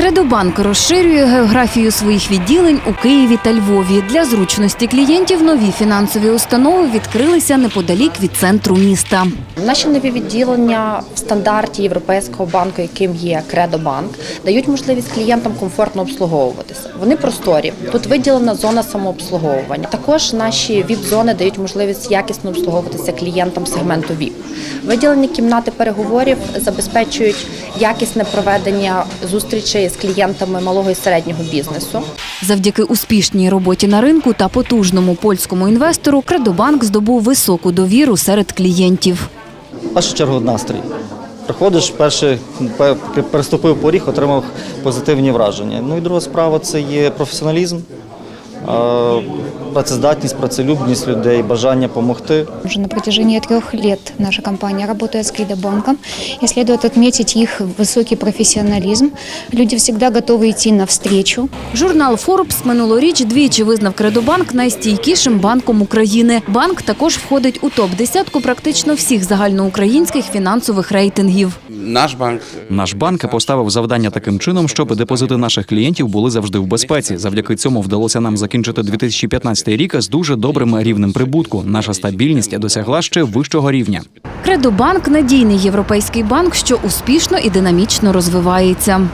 Кредобанк розширює географію своїх відділень у Києві та Львові. Для зручності клієнтів нові фінансові установи відкрилися неподалік від центру міста. Наші нові відділення в стандарті Європейського банку, яким є Кредобанк, дають можливість клієнтам комфортно обслуговуватися. Вони просторі. Тут виділена зона самообслуговування. Також наші ВІП-зони дають можливість якісно обслуговуватися клієнтам сегменту ВІП. Виділені кімнати переговорів забезпечують якісне проведення зустрічей з клієнтами малого і середнього бізнесу. Завдяки успішній роботі на ринку та потужному польському інвестору Кредобанк здобув високу довіру серед клієнтів. В першу чергу настрій. Приходиш, перший пе- переступив поріг, отримав позитивні враження. Ну і друга справа це є професіоналізм, працездатність, працелюбність людей, бажання допомогти. Уже на протяжении трех лет наша компания работает с Кридобанком, и следует отметить их высокий профессионализм. Люди всегда готовы идти навстречу. Журнал Forbes минулоріч двічі визнав Кредобанк найстійкішим банком України. Банк також входить у топ-десятку практично всіх загальноукраїнських фінансових рейтингів. Наш банк Наш банк поставив завдання таким чином, щоб депозити наших клієнтів були завжди в безпеці. Завдяки цьому вдалося нам закінчити 2015 рік з дуже добрим рівнем прибутку. Наша стабільність досягла ще вищого рівня. Кредобанк надійний європейський банк, що успішно і динамічно розвивається.